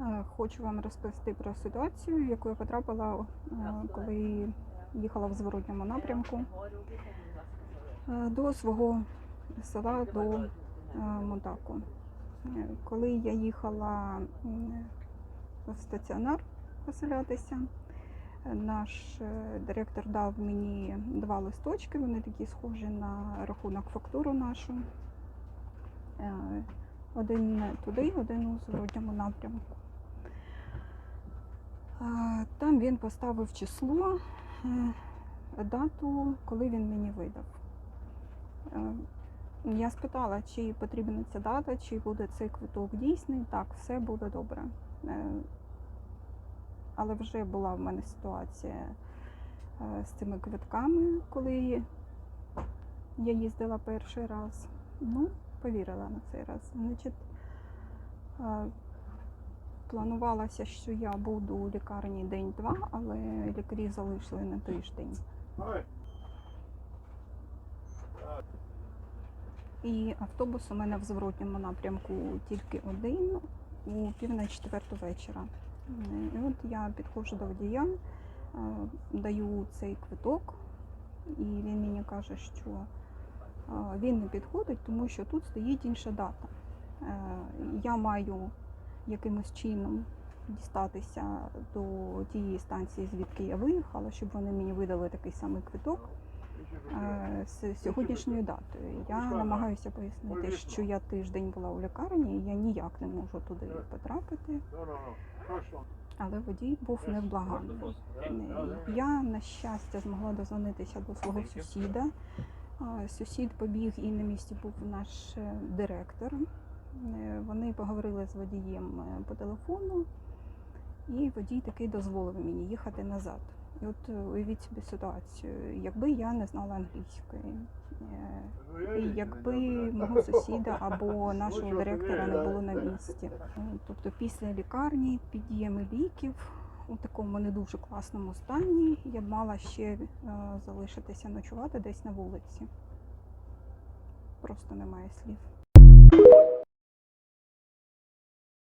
Е, Хочу вам розповісти про ситуацію, в яку я потрапила, е, коли їхала в зворотньому напрямку е, до свого села, до Монтаку. Коли я їхала в стаціонар поселятися, наш директор дав мені два листочки, вони такі схожі на рахунок фактуру нашу. Один туди, один у зворотньому напрямку. Там він поставив число, е, дату, коли він мені видав. Е, Я спитала, чи потрібна ця дата, чи буде цей квиток дійсний. Так, все буде добре. Е, Але вже була в мене ситуація з цими квитками, коли я їздила перший раз. Ну, повірила на цей раз. Значить, планувалося, що я буду у лікарні день-два, але лікарі залишили на тиждень. І автобус у мене в зворотньому напрямку тільки один у пів на четверту вечора. І от я підходжу до водія, е, даю цей квиток, і він мені каже, що е, він не підходить, тому що тут стоїть інша дата. Е, Я маю якимось чином дістатися до тієї станції, звідки я виїхала, щоб вони мені видали такий самий квиток е, з сьогоднішньою датою. Я намагаюся пояснити, що я тиждень була у лікарні, і я ніяк не можу туди потрапити. Але водій був невблаганний. Я, на щастя, змогла дозвонитися до свого сусіда. Е, Сусід побіг і на місці був наш е, директор. Е, Вони поговорили з водієм е, по телефону, і водій таки дозволив мені їхати назад. І от е, уявіть собі ситуацію, якби я не знала англійської, і якби мого сусіда або нашого директора не було на місці. Е, Тобто після лікарні під ліків у такому не дуже класному стані я б мала ще залишитися ночувати десь на вулиці. Просто немає слів.